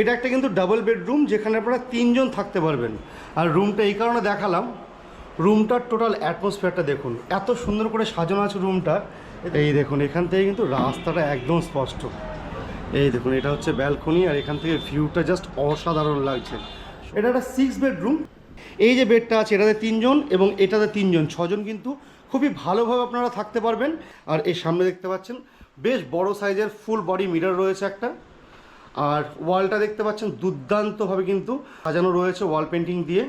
এটা একটা কিন্তু ডাবল বেডরুম যেখানে আপনারা তিনজন থাকতে পারবেন। আর রুমটা এই কারণে দেখালাম। রুমটার টোটাল অ্যাটমসফিয়ারটা দেখুন। এত সুন্দর করে সাজানো আছে রুমটা এই দেখুন, এখান থেকে কিন্তু রাস্তাটা একদম স্পষ্ট। এই দেখুন, এটা হচ্ছে ব্যালকনি আর এখান থেকে ভিউটা জাস্ট অসাধারণ লাগছে। এটা একটা সিক্স বেডরুম এই যে বেডটা আছে, এটাতে তিনজন এবং এটাতে তিনজন। ছজন কিন্তু খুবই ভালোভাবে আপনারা থাকতে পারবেন। আর এই সামনে দেখতে পাচ্ছেন, বেশ বড় সাইজের ফুল বডি মিরর রয়েছে একটা। আর ওয়ালটা দেখতে পাচ্ছেন দুর্দান্তভাবে কিন্তু সাজানো রয়েছে ওয়াল পেন্টিং দিয়ে।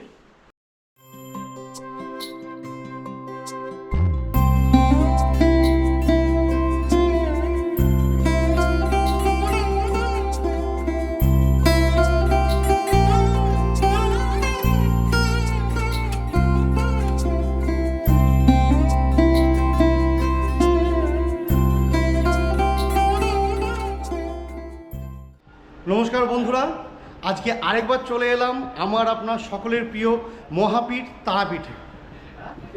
নমস্কার বন্ধুরা, আজকে আরেকবার চলে এলাম আমার আপনার সকলের প্রিয় মহাপীঠ তারাপীঠে।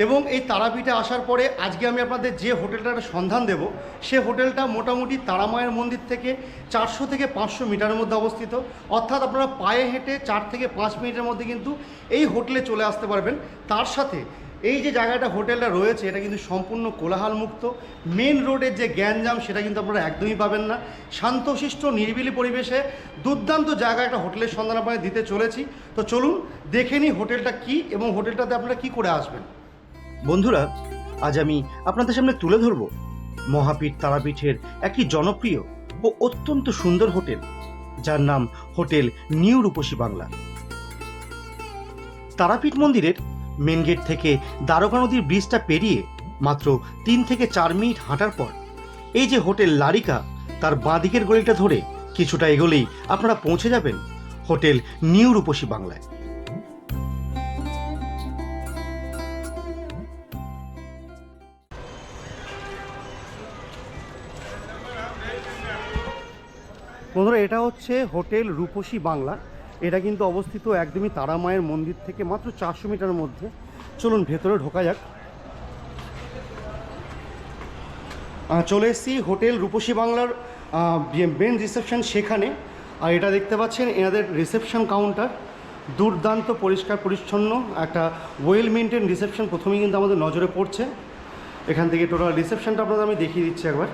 এবং এই তারাপীঠে আসার পরে আজকে আমি আপনাদের যে হোটেলটার সন্ধান দেব, সে হোটেলটা মোটামুটি তারামায়ের মন্দির থেকে চারশো থেকে পাঁচশো মিটারের মধ্যে অবস্থিত। অর্থাৎ আপনারা পায়ে হেঁটে চার থেকে পাঁচ মিনিটের মধ্যে কিন্তু এই হোটেলে চলে আসতে পারবেন। তার সাথে এই যে জায়গাটা হোটেলটা রয়েছে, এটা কিন্তু সম্পূর্ণ কোলাহল মুক্ত মেন রোডের যে গ্যাঞ্জাম, সেটা কিন্তু আপনারা একদমই পাবেন না। শান্তশিষ্ট, নিরিবিলি পরিবেশে দুর্দান্ত জায়গা একটা হোটেলের সন্ধান আপনাদের দিতে চলেছি। তো চলুন, দেখে নিই হোটেলটা কি এবং হোটেলটাতে আপনারা কি করে আসবেন। বন্ধুরা, আজ আমি আপনাদের সামনে তুলে ধরব মহাপীঠ তারাপীঠের একটি জনপ্রিয় ও অত্যন্ত সুন্দর হোটেল, যার নাম হোটেল নিউ রূপসী বাংলা। তারাপীঠ মন্দিরের মেন গেট থেকে দ্বারকা নদীর ব্রিজটা পেরিয়ে মাত্র তিন থেকে চার মিনিট হাঁটার পর এই যে হোটেল লারিকা, তার বাঁদিকের গলিটা ধরে কিছুটা এগোলেই আপনারা পৌঁছে যাবেন হোটেল নিউ রূপসী বাংলায়। বন্ধুরা, এটা হচ্ছে হোটেল রূপসী বাংলা। এটা কিন্তু অবস্থিত একদমই তারামায়ের মন্দির থেকে মাত্র চারশো মিটারের মধ্যে। চলুন ভেতরে ঢোকা যাক। চলে এসেছি হোটেল রূপসী বাংলার মেন রিসেপশন সেখানে। আর এটা দেখতে পাচ্ছেন, এনাদের রিসেপশন কাউন্টার দুর্দান্ত, পরিষ্কার, পরিচ্ছন্ন একটা ওয়েল মেনটেন রিসেপশন প্রথমেই কিন্তু আমাদের নজরে পড়ছে। এখান থেকে টোটাল রিসেপশনটা আপনাদের আমি দেখিয়ে দিচ্ছি একবার।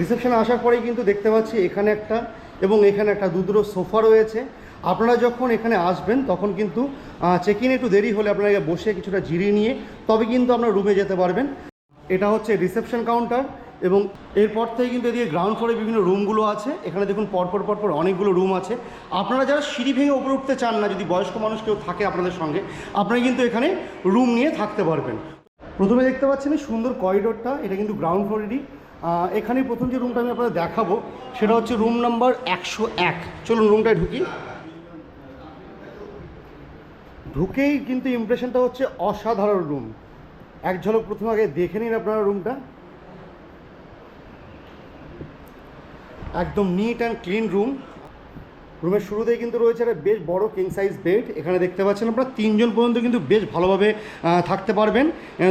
রিসেপশনে আসার পরেই কিন্তু দেখতে পাচ্ছি এখানে একটা এবং এখানে একটা দুদুটো সোফা রয়েছে। আপনারা যখন এখানে আসবেন, তখন কিন্তু চেক ইন একটু দেরি হলে আপনারা বসে কিছুটা জিরিয়ে নিয়ে, তবে কিন্তু আপনারা রুমে যেতে পারবেন। এটা হচ্ছে রিসেপশন কাউন্টার এবং এরপর থেকে কিন্তু এদিকে গ্রাউন্ড ফ্লোরে বিভিন্ন রুমগুলো আছে। এখানে দেখুন পরপর পরপর অনেকগুলো রুম আছে। আপনারা যারা সিঁড়ি ভেঙে উপরে উঠতে চান না, যদি বয়স্ক মানুষ কেউ থাকে আপনাদের সঙ্গে, আপনারা কিন্তু এখানে রুম নিয়ে থাকতে পারবেন। প্রথমে দেখতে পাচ্ছেন সুন্দর করিডোরটা এটা কিন্তু গ্রাউন্ড ফ্লোরেরই আহ, এখানেই প্রথম যে রুমটা আমি আপনাদের দেখাবো সেটা হচ্ছে রুম নাম্বার একশো এক। চলুন রুমটায় ঢুকি। ঢুকেই কিন্তু ইমপ্রেশনটা হচ্ছে অসাধারণ রুম এক ঝলক প্রথম আগে দেখে নিন আপনারা রুমটা একদম নিট অ্যান্ড ক্লিন রুম রুমের শুরুতেই কিন্তু রয়েছে একটা বেশ বড় কিং সাইজ বেড এখানে দেখতে পাচ্ছেন আপনারা তিনজন পর্যন্ত কিন্তু বেশ ভালোভাবে থাকতে পারবেন।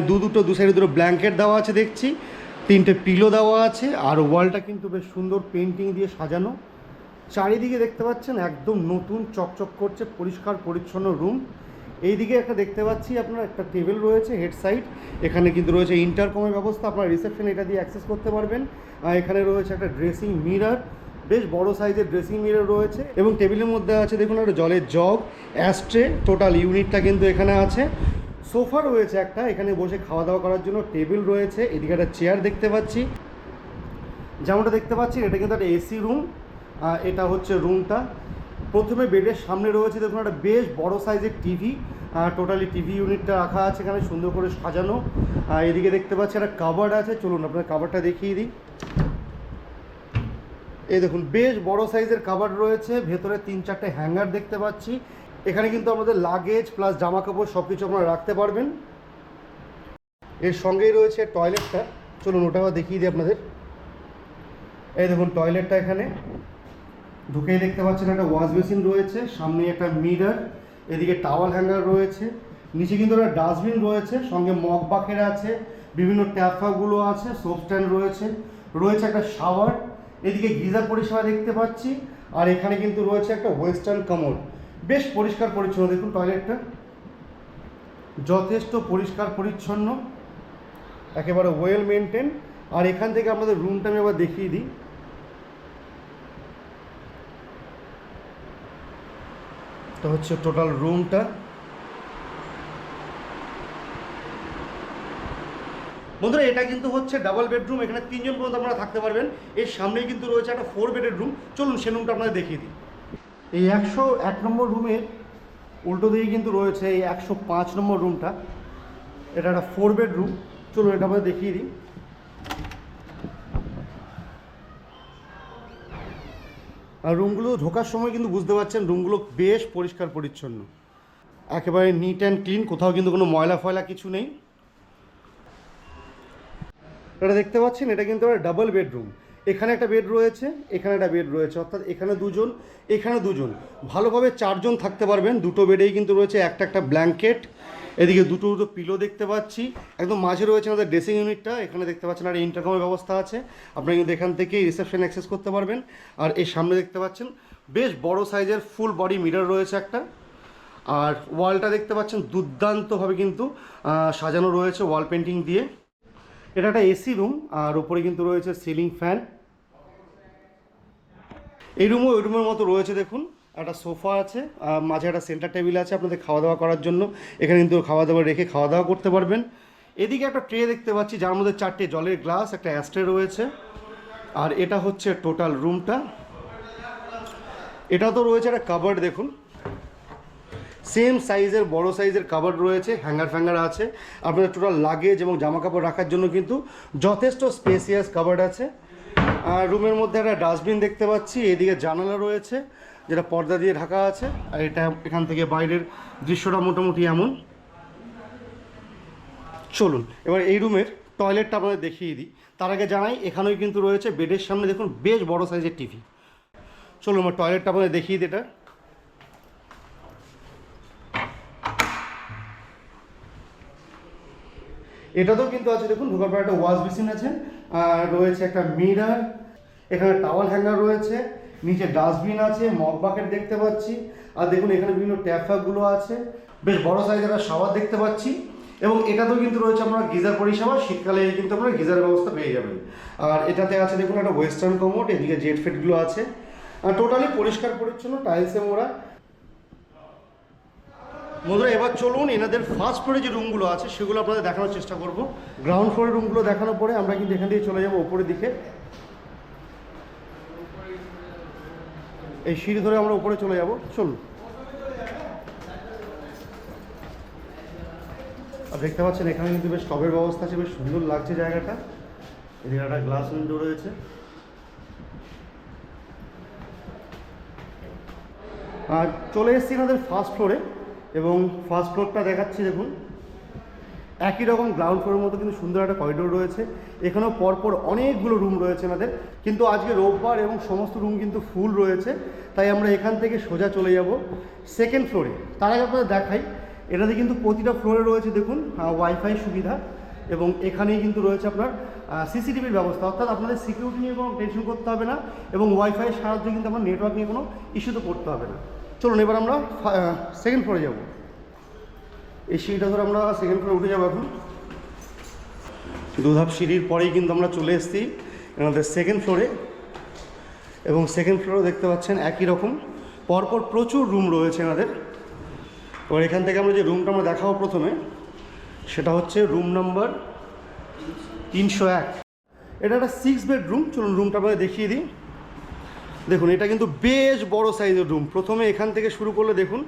দু দুটো দু সাইডে দুটো ব্ল্যাঙ্কেট দেওয়া আছে দেখছি। তিনটে পিলো দেওয়া আছে আর ওয়ালটা কিন্তু বেশ সুন্দর পেন্টিং দিয়ে সাজানো। চারিদিকে দেখতে পাচ্ছেন একদম নতুন চকচক করছে, পরিষ্কার, পরিচ্ছন্ন রুম। এইদিকে একটা দেখতে পাচ্ছি আপনার, একটা টেবিল রয়েছে হেড সাইড। এখানে কিন্তু রয়েছে ইন্টারকমের ব্যবস্থা, আপনার রিসেপশন এটা দিয়ে অ্যাক্সেস করতে পারবেন। আর এখানে রয়েছে একটা ড্রেসিং মিরর, বেশ বড় সাইজের ড্রেসিং মিরর রয়েছে এবং টেবিলের মধ্যে আছে দেখুন একটা জলের জগ অ্যাস্ট্রে টোটাল ইউনিটটা কিন্তু এখানে আছে। সোফা রয়েছে একটা, এখানে বসে খাওয়া দাওয়া করার জন্য টেবিল রয়েছে, এদিকে একটা চেয়ার দেখতে পাচ্ছি। যেমনটা দেখতে পাচ্ছি, এটা কিন্তু একটা এসি রুম এটা হচ্ছে রুমটা। প্রথমে বেডের সামনে রয়েছে, দেখুন একটা বেশ বড় সাইজের টিভি টোটালি টিভি ইউনিটটা রাখা আছে এখানে, সুন্দর করে সাজানো। এদিকে দেখতে পাচ্ছি একটা কাবার্ড আছে, চলুন আপনার কাবারটা দেখিয়ে দিই। এই দেখুন, বেশ বড় সাইজের কাবার্ড রয়েছে, ভেতরে তিন চারটে হ্যাঙ্গার দেখতে পাচ্ছি। এখানে কিন্তু আমাদের লাগেজ প্লাস জামা কাপড় সব কিছু আপনারা রাখতে পারবেন। এর সঙ্গেই রয়েছে টয়লেটটা চলুন ওটাও দেখিয়ে দিই আপনাদের। এই দেখুন টয়লেটটা এখানে। ঢুকেই দেখতে পাচ্ছেন একটা ওয়াশ বেসিন রয়েছে সামনে একটা মিরার এদিকে টাওয়াল হ্যাঙ্গার রয়েছে, নিচে কিন্তু একটা ডাস্টবিন রয়েছে, সঙ্গে মগ বাকেট আছে, বিভিন্ন ট্যাপগুলো আছে সোপ স্ট্যান্ড রয়েছে রয়েছে একটা শাওয়ার এদিকে গিজার পরিষেবা দেখতে পাচ্ছি, আর এখানে কিন্তু রয়েছে একটা ওয়েস্টার্ন কামোড। বেশ পরিষ্কার পরিচ্ছন্ন। দেখুন টয়লেটটা যথেষ্ট পরিষ্কার পরিচ্ছন্ন। একেবারে ওয়েল মেনটেন আর এখান থেকে আমাদের রুমটা আমি আবার দেখিয়ে দিই। তো হচ্ছে টোটাল রুমটা বন্ধুরা, এটা কিন্তু হচ্ছে ডাবল বেডরুম এখানে তিনজন পর্যন্ত আপনারা থাকতে পারবেন। এর সামনেই কিন্তু রয়েছে একটা ফোর বেডের রুম চলুন সে রুমটা আপনাদের দেখিয়ে দিই। এই একশো এক নম্বর রুমের উল্টো দিকে কিন্তু রয়েছে এই একশো পাঁচ নম্বর রুমটা। এটা একটা ফোর বেডরুম চলুন এটা আপনাদের দেখিয়ে দিই। আর রুমগুলো ঢোকার সময় কিন্তু বুঝতে পারছেন, রুমগুলো বেশ পরিষ্কার পরিচ্ছন্ন। একেবারে নিট অ্যান্ড ক্লিন কোথাও কিন্তু কোনো ময়লা ফয়লা কিছু নেই। এটা দেখতে পাচ্ছেন, এটা কিন্তু ডাবল বেডরুম এখানে একটা বেড রয়েছে, এখানে একটা বেড রয়েছে, অর্থাৎ এখানে দুজন এখানে দুজন। ভালোভাবে চারজন থাকতে পারবেন, দুটো বেডেই কিন্তু রয়েছে, একটা একটা ব্ল্যাঙ্কেট এদিকে দুটো দুটো পিলো দেখতে পাচ্ছি। একদম মাঝে রয়েছে আমাদের ড্রেসিং ইউনিটটা এখানে দেখতে পাচ্ছেন আর ইন্টারকমের ব্যবস্থা আছে। আপনারা কিন্তু এখান থেকে রিসেপশন অ্যাক্সেস করতে পারবেন। আর এর সামনে দেখতে পাচ্ছেন, বেশ বড় সাইজের ফুল বডি মিরর রয়েছে একটা। আর ওয়ালটা দেখতে পাচ্ছেন, দুর্দান্তভাবে কিন্তু সাজানো রয়েছে ওয়াল পেন্টিং দিয়ে। এটা একটা এসি রুম আর উপরে কিন্তু রয়েছে সিলিং ফ্যান এই রুমও ওই রুমের মতো রয়েছে, দেখুন। একটা সোফা আছে মাঝে একটা সেন্টার টেবিল আছে আপনাদের খাওয়া দাওয়া করার জন্য। এখানে কিন্তু খাওয়া দাওয়া রেখে খাওয়া দাওয়া করতে পারবেন। এদিকে একটা ট্রে দেখতে পাচ্ছি, যার মধ্যে চারটে জলের গ্লাস একটা অ্যাস্ট্রে রয়েছে। আর এটা হচ্ছে টোটাল রুমটা এটা তো রয়েছে একটা কাবার্ড দেখুন। সেম সাইজের বড় সাইজের কাভার রয়েছে হ্যাঙ্গার ফ্যাঙ্গার আছে। আপনাদের টোটাল লাগেজ এবং জামা কাপড় রাখার জন্য কিন্তু যথেষ্ট স্পেসিয়াস কাভার্ড আছে। আর রুমের মধ্যে একটা ডাস্টবিন দেখতে পাচ্ছি, এদিকে জানালা রয়েছে, যেটা পর্দা দিয়ে ঢাকা আছে, আর এটা এখান থেকে বাইরের দৃশ্যটা মোটামুটি এমন। চলুন, এবার এই রুমের টয়লেটটা আপনাদের দেখিয়ে দিই। তার আগে জানাই, এখানেও কিন্তু রয়েছে বেডের সামনে দেখুন, বেশ বড় সাইজের টিভি চলুন আমার টয়লেটটা আপনাদের দেখিয়ে দিই এটা। এটাতেও কিন্তু আছে, দেখুন ঢোকার পর একটা ওয়াশ বেসিন আছে, আর রয়েছে একটা মিরার এখানে টাওয়াল হ্যাঙ্গার রয়েছে, নিচে ডাস্টবিন আছে মগ বাকেট দেখতে পাচ্ছি, আর দেখুন, এখানে বিভিন্ন ট্যাপ ফ্যাপগুলো আছে, বেশ বড় সাইজের একটা শাওয়ার দেখতে পাচ্ছি, এবং এটাতেও কিন্তু রয়েছে আপনার গিজার পরিষেবা, শীতকালে কিন্তু আপনারা গিজারের ব্যবস্থা পেয়ে যাবেন। আর এটাতে আছে, দেখুন, একটা ওয়েস্টার্ন কমোড এদিকে জেট ফেটগুলো আছে, আর টোটালি পরিষ্কার পরিচ্ছন্ন টাইলসে মোড়া বন্ধুরা এবার চলুন এনাদের ফার্স্ট ফ্লোরে যে রুমগুলো আছে, সেগুলো আপনাদের দেখানোর চেষ্টা করব। গ্রাউন্ড ফ্লোরের রুমগুলো দেখানোর পরে আমরা কিন্তু এখান থেকে চলে যাব উপরের দিকে। এই সিঁড়ি ধরে আমরা উপরে চলে যাব। চলুন। আর দেখতে পাচ্ছেন, এখানে কিন্তু বেশ টবের ব্যবস্থা আছে, বেশ সুন্দর লাগছে জায়গাটা। এদিকে একটা গ্লাস উইন্ডো রয়েছে। আর চলে এসেছি এনাদের ফার্স্ট ফ্লোরে এবং ফার্স্ট ফ্লোরটা দেখাচ্ছি, দেখুন। একই রকম গ্রাউন্ড ফ্লোরের মতো কিন্তু সুন্দর একটা করিডোর রয়েছে। এখানেও পরপর অনেকগুলো রুম রয়েছে আমাদের। কিন্তু আজকে রোববার এবং সমস্ত রুম কিন্তু ফুল রয়েছে। তাই আমরা এখান থেকে সোজা চলে যাব সেকেন্ড ফ্লোরে তার আগে আপনাদের দেখাই, এটাতে কিন্তু প্রতিটা ফ্লোরে রয়েছে, দেখুন ওয়াইফাই সুবিধা। এবং এখানেই কিন্তু রয়েছে আপনার সিসিটিভির ব্যবস্থা। অর্থাৎ আপনাদের সিকিউরিটি নিয়ে কোনো টেনশন করতে হবে না এবং ওয়াইফাইয়ের সাহায্যে কিন্তু আপনার নেটওয়ার্ক নিয়ে কোনো ইস্যুতে পড়তে হবে না। চলুন, এবার আমরা সেকেন্ড ফ্লোরে যাব। এই সিঁড়িটা ধরে আমরা সেকেন্ড ফ্লোরে উঠে যাব এখন। দুধাপ সিঁড়ির পরেই কিন্তু আমরা চলে এসেছি আমাদের সেকেন্ড ফ্লোরে এবং সেকেন্ড ফ্লোরে দেখতে পাচ্ছেন একই রকম। পরপর প্রচুর রুম রয়েছে এনাদের এবার এখান থেকে আমরা যে রুমটা আমরা দেখাবো প্রথমে, সেটা হচ্ছে রুম নাম্বার তিনশো এক। এটা একটা সিক্স বেডরুম চলুন রুমটা আপনাদের দেখিয়ে দিই। দেখুন, এটা কিন্তু বেশ বড় সাইজের রুম প্রথমে এখান থেকে শুরু করলে দেখুন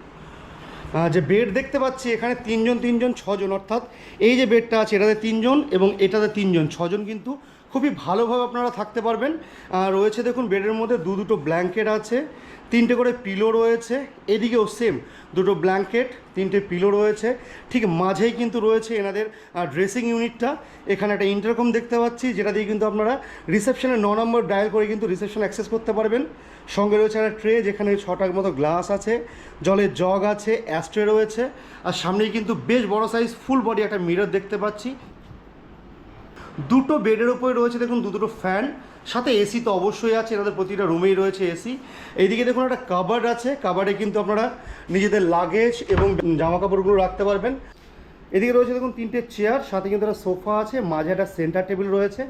যে বেড দেখতে পাচ্ছি, এখানে তিনজন তিনজন, ছজন। অর্থাৎ এই যে বেডটা আছে, এটাতে তিনজন এবং এটাতে তিনজন। ছজন কিন্তু খুবই ভালোভাবে আপনারা থাকতে পারবেন। রয়েছে দেখুন, বেডের মধ্যে দু দুটো ব্ল্যাঙ্কেট আছে, তিনটে করে পিলো রয়েছে, এদিকেও সেম দুটো ব্ল্যাঙ্কেট, তিনটে পিলো রয়েছে, ঠিক মাঝেই কিন্তু রয়েছে এনাদের ড্রেসিং ইউনিটটা এখানে একটা ইন্টারকম দেখতে পাচ্ছি, যেটা দিয়ে কিন্তু আপনারা রিসেপশনের ন নম্বর ডায়াল করে কিন্তু রিসেপশন অ্যাক্সেস করতে পারবেন। সঙ্গে রয়েছে একটা ট্রে যেখানে ছটার মতো গ্লাস আছে, জলের জগ আছে অ্যাস্ট্রে রয়েছে, আর সামনেই কিন্তু বেশ বড় সাইজ ফুল বডি একটা মিরর দেখতে পাচ্ছি। দুটো বেডের ওপরে রয়েছে, দেখুন, দু দুটো ফ্যান, সাথে এসি তো অবশ্যই আছে, এনাদের প্রতিটা রুমেই রয়েছে এসি এইদিকে দেখুন একটা কাবার্ড আছে, কাবার্ডে কিন্তু আপনারা নিজেদের লাগেজ এবং জামা কাপড়গুলো রাখতে পারবেন। এদিকে রয়েছে, দেখুন, তিনটে চেয়ার সাথে কিন্তু একটা সোফা আছে, মাঝে একটা সেন্টার টেবিল রয়েছে।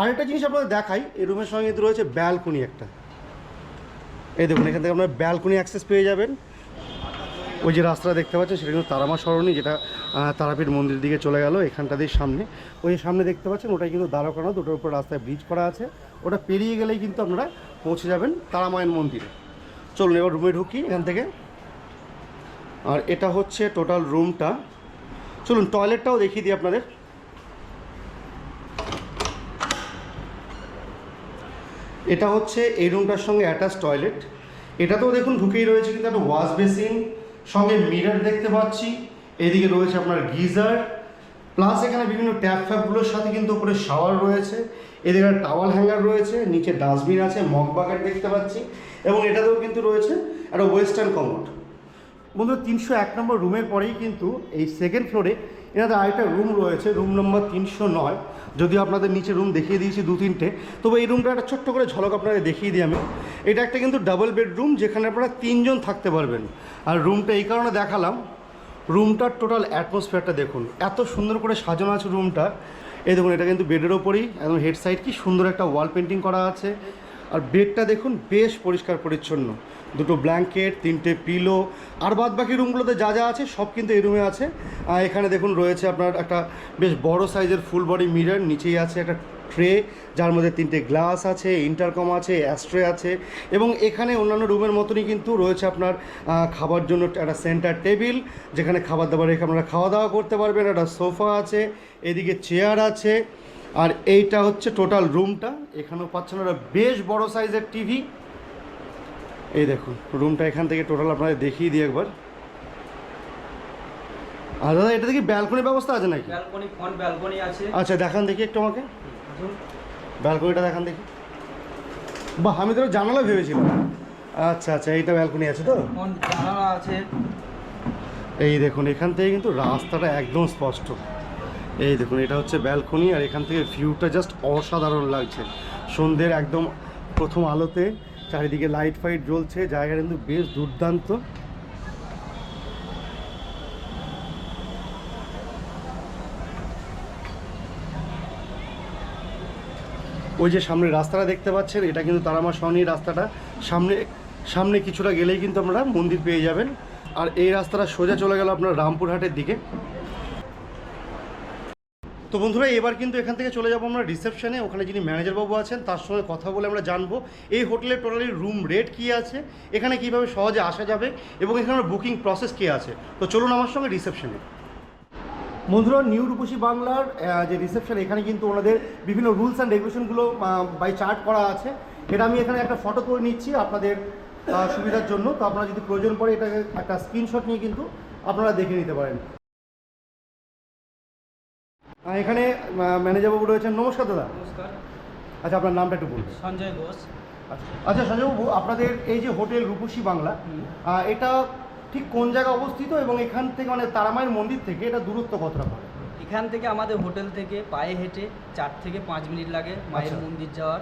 আর একটা জিনিস আপনাদের দেখাই, এই রুমের সঙ্গে কিন্তু রয়েছে ব্যালকনি একটা। এই দেখুন, এখান থেকে আপনারা ব্যালকনি অ্যাক্সেস পেয়ে যাবেন। ওই যে রাস্তাটা দেখতে পাচ্ছেন, সেটা কিন্তু তারামা সরণি, যেটা তারাপীঠ মন্দির দিকে চলে গেল এখানটাদের সামনে। ওই সামনে দেখতে পাচ্ছেন, ওটাই কিন্তু দ্বারকানো দুটোর উপর রাস্তায় ব্রিজ করা আছে। ওটা পেরিয়ে গেলেই কিন্তু আপনারা পৌঁছে যাবেন তারামায়ণ মন্দিরে। চলুন, এবার রুমে ঢুকি এখান থেকে। আর এটা হচ্ছে টোটাল রুমটা চলুন টয়লেটটাও দেখিয়ে দিই আপনাদের। এটা হচ্ছে এই রুমটার সঙ্গে অ্যাটাচ টয়লেট এটাতেও দেখুন ঢুকেই রয়েছে কিন্তু একটা ওয়াশ বেসিন সঙ্গে মিরর দেখতে পাচ্ছি। এদিকে রয়েছে আপনার গিজার প্লাস এখানে বিভিন্ন ট্যাপ ফ্যাপগুলোর সাথে কিন্তু উপরে শাওয়ার রয়েছে, এদিকে টাওয়াল হ্যাঙ্গার রয়েছে, নিচে ডাস্টবিন আছে মগ বাকেট দেখতে পাচ্ছি, এবং এটাতেও কিন্তু রয়েছে একটা ওয়েস্টার্ন কমোড বন্ধুরা তিনশো এক নম্বর রুমের পরেই কিন্তু এই সেকেন্ড ফ্লোরে এনাদের আরেকটা রুম রয়েছে রুম নম্বর তিনশো নয়। যদিও আপনাদের নিচে রুম দেখিয়ে দিয়েছি দু তিনটে, তবে এই রুমটা একটা ছোট্ট করে ঝলক আপনাদের দেখিয়ে দিই আমি। এটা একটা কিন্তু ডাবল বেডরুম যেখানে আপনারা তিনজন থাকতে পারবেন। আর রুমটা এই কারণে দেখালাম রুমটার টোটাল অ্যাটমসফিয়ারটা দেখুন। এত সুন্দর করে সাজানো আছে রুমটা। এই দেখুন, এটা কিন্তু বেডের ওপরেই, একদম হেড সাইড কি সুন্দর একটা ওয়াল পেন্টিং করা আছে। আর বেডটা দেখুন, বেশ পরিষ্কার পরিচ্ছন্ন। দুটো ব্ল্যাঙ্কেট, তিনটে পিলো, আর বাদ বাকি রুমগুলোতে যা যা আছে, সব কিন্তু এই রুমে আছে। এখানে দেখুন, রয়েছে আপনার একটা বেশ বড় সাইজের ফুল বডি মিরার, নিচেই আছে একটা ট্রে যার মধ্যে তিনটে গ্লাস আছে ইন্টারকম আছে অ্যাস্ট্রে আছে এবং এখানে অন্যান্য রুমের মতনই কিন্তু রয়েছে আপনার খাবার জন্য একটা সেন্টার টেবিল যেখানে খাবার দাবার রেখে আপনারা খাওয়া দাওয়া করতে পারবেন একটা সোফা আছে এদিকে চেয়ার আছে আর এইটা হচ্ছে টোটাল রুমটা এখানেও পাচ্ছেন ওরা বেশ বড় সাইজের টিভি। এই দেখুন রুমটা এখান থেকে টোটাল আপনাদের দেখিয়ে দিই একবার। আর দাদা এটা দেখি ব্যালকনির ব্যবস্থা আছে নাকি? ব্যালকনি ফ্রন্ট ব্যালকনি আছে। আচ্ছা দেখান দেখি একটু আমাকে। ব্যালকনিটা দেখান দেখি। বাহ আমি তো জানালা ভেবেছিলাম। আচ্ছা আচ্ছা এইটা ব্যালকনি আছে তো? জানালা আছে। এই দেখুন এখান থেকে কিন্তু রাস্তাটা একদম স্পষ্ট। এই দেখুন এটা হচ্ছে ব্যালকনি আর এখান থেকে ভিউটা জাস্ট অসাধারণ লাগছে। সন্ধ্যের একদম প্রথম আলোতে চারিদিকে লাইট ফাইট জ্বলছে জায়গাটা কিন্তু বেশ দুর্দান্ত। ওই যে সামনে রাস্তাটা দেখতে পাচ্ছেন, এটা কিন্তু তারামা সহনী রাস্তাটা। সামনে সামনে কিছুটা গেলেই কিন্তু আপনারা মন্দির পেয়ে যাবেন। আর এই রাস্তাটা সোজা চলে গেল আপনার রামপুরহাটের দিকে। তো বন্ধুরা, এবার কিন্তু এখান থেকে চলে যাব আমরা রিসেপশনে। ওখানে যিনি ম্যানেজার বাবু আছেন, তার সঙ্গে কথা বলে আমরা জানব এই হোটেলের টোটালি রুম রেট কী আছে, এখানে কীভাবে সহজে আসা যাবে এবং এখানে বুকিং প্রসেস কী আছে। তো চলুন আমার সঙ্গে রিসেপশনে। বন্ধুরা নিউ রূপসী বাংলার যে রিসেপশন এখানে কিন্তু ওনাদের বিভিন্ন রুলস অ্যান্ড রেগুলেশনগুলো বাই চার্ট করা আছে। এটা আমি এখানে একটা ফটো করে নিচ্ছি আপনাদের সুবিধার জন্য। তো আপনারা যদি প্রয়োজন পড়ে এটাকে একটা স্ক্রিনশট নিয়ে কিন্তু আপনারা দেখে নিতে পারেন। এখানে ম্যানেজার বাবু রয়েছেন। নমস্কার দাদা। নমস্কার। আচ্ছা আপনার নামটা একটু বলুন। সঞ্জয় ঘোষ। আচ্ছা আচ্ছা সঞ্জয় বাবু আপনাদের এই যে হোটেল রূপসী বাংলা এটা ঠিক কোন জায়গায় অবস্থিত এবং এখান থেকে মানে তারামায়ের মন্দির থেকে এটা দূরত্ব কতটা পড়ে? এখান থেকে আমাদের হোটেল থেকে পায়ে হেঁটে চার থেকে পাঁচ মিনিট লাগে মায়ের আচ্ছা। মন্দির যাওয়ার।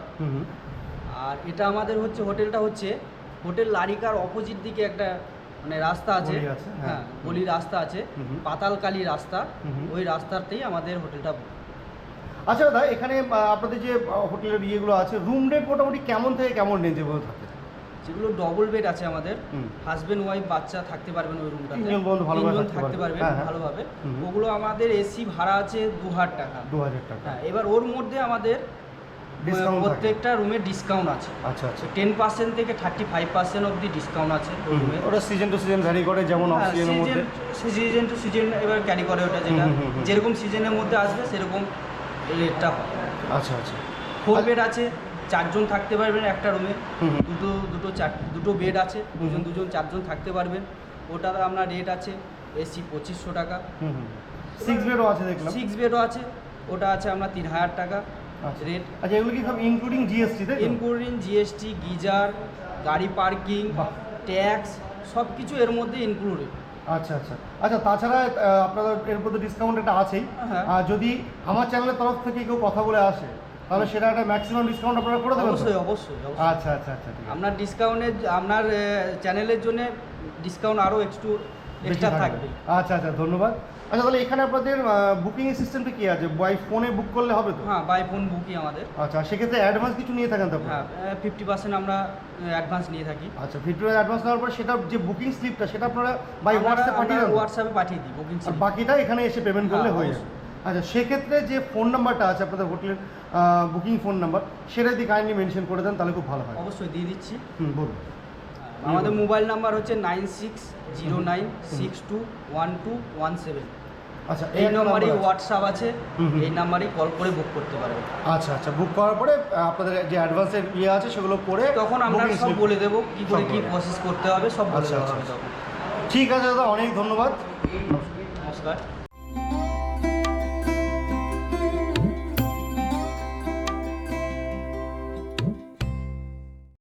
আর এটা আমাদের হচ্ছে হোটেলটা হচ্ছে হোটেল লারিকার অপোজিট দিকে একটা মানে রাস্তা আছে। হ্যাঁ। হ্যাঁ গলি রাস্তা আছে। হুম। রাস্তা। ওই রাস্তাতেই আমাদের হোটেলটা আচ্ছা দাদা এখানে আপনাদের যে হোটেলের ইয়েগুলো আছে রুম রেট মোটামুটি কেমন থেকে কেমন রেঞ্জের থাকে? যেগুলো ডবল বেড আছে আমাদের। হাজবেন্ড ওয়াইফ বাচ্চা থাকতে পারবেন ওই রুমটাতে তিনজন থাকতে থাকতে পারবে। পারবেন হ্যাঁ, হ্যাঁ। ভালোভাবে। ওগুলো আমাদের এসি ভাড়া আছে দু হাজার টাকা। দু হাজার টাকা। হ্যাঁ এবার ওর মধ্যে আমাদের প্রত্যেকটা রুমে ডিসকাউন্ট আছে। আচ্ছা আচ্ছা। টেন পার্সেন্ট থেকে থার্টি ফাইভ পার্সেন্ট অবধি ডিসকাউন্ট আছে রুমে ওটা সিজন টু সিজন ভ্যারি করে যেমন মধ্যে। সিজন টু সিজন এবার ক্যারি করে ওটা যেটা। যেরকম সিজনের মধ্যে আসবে সেরকম রেটটা আচ্ছা আচ্ছা। ফোর বেড আছে চারজন থাকতে পারবেন একটা রুমে। দুটো দুটো চার দুটো বেড আছে দুজন দুজন চারজন থাকতে পারবেন ওটার আপনার রেট আছে এসি পঁচিশশো টাকা হুম হুম সিক্স বেডও আছে দেখলাম সিক্স বেডও আছে ওটা আছে আপনার তিন হাজার টাকা আচ্ছা। রেট আচ্ছা এগুলো কি সব ইনক্লুডিং জিএসটি তাই? ইনক্লুডিং জিএসটি গিজার গাড়ি পার্কিং। ট্যাক্স সব কিছু এর মধ্যে ইনক্লুডেড আচ্ছা আচ্ছা আচ্ছা তাছাড়া আপনাদের এর মধ্যে ডিসকাউন্ট একটা আছেই হ্যাঁ। আর যদি আমার চ্যানেলের তরফ থেকে কেউ কথা বলে আসে তাহলে সেটা একটা ম্যাক্সিমাম ডিসকাউন্ট আপনারা করে দেবেন অবশ্যই অবশ্যই। আচ্ছা আচ্ছা আচ্ছা আপনার ডিসকাউন্টের আপনার চ্যানেলের জন্য ডিসকাউন্ট আরও একটু এক্সট্রা থাকবে। আচ্ছা আচ্ছা ধন্যবাদ। আচ্ছা তাহলে এখানে আপনাদের বুকিং সিস্টেমটা কি আছে? বাই ফোনে বুক করলে হবে তো? হ্যাঁ বাই ফোন বুকই আমাদের। আচ্ছা সেক্ষেত্রে অ্যাডভান্স কিছু নিয়ে থাকেন তো হ্যাঁ ফিফটি পার্সেন্ট আমরা অ্যাডভান্স নিয়ে থাকি। আচ্ছা ফিফটি অ্যাডভান্স নেওয়ার পর সেটা যে বুকিং স্লিপটা সেটা আপনারা বাই হোয়াটসঅ্যাপ পাঠিয়ে দেন হোয়াটসঅ্যাপে পাঠিয়ে দিই বুকিং আর বাকিটা এখানে এসে পেমেন্ট করলে হ্যাঁ, হয়ে যাবে। আচ্ছা সেক্ষেত্রে যে ফোন নাম্বারটা আছে আপনাদের হোটেলের বুকিং ফোন নাম্বার সেটা যদি কাইন্ডলি মেনশন করে দেন তাহলে খুব ভালো হয়। অবশ্যই দিয়ে দিচ্ছি। হুম বলুন। আমাদের মোবাইল নাম্বার হচ্ছে nine six zero nine six two one two one seven আচ্ছা এই নাম্বারেই হোয়াটসঅ্যাপ আছে। এই নাম্বারেই কল করে বুক করতে পারবেন আচ্ছা আচ্ছা বুক করার পরে আপনাদের যে অ্যাডভান্সের ইয়ে আছে সেগুলো করে তখন আমরা সব বলে দেবো কি করে কি প্রসেস করতে হবে সব বলে আচ্ছা, আচ্ছা, ঠিক আছে দাদা অনেক ধন্যবাদ। নমস্কার।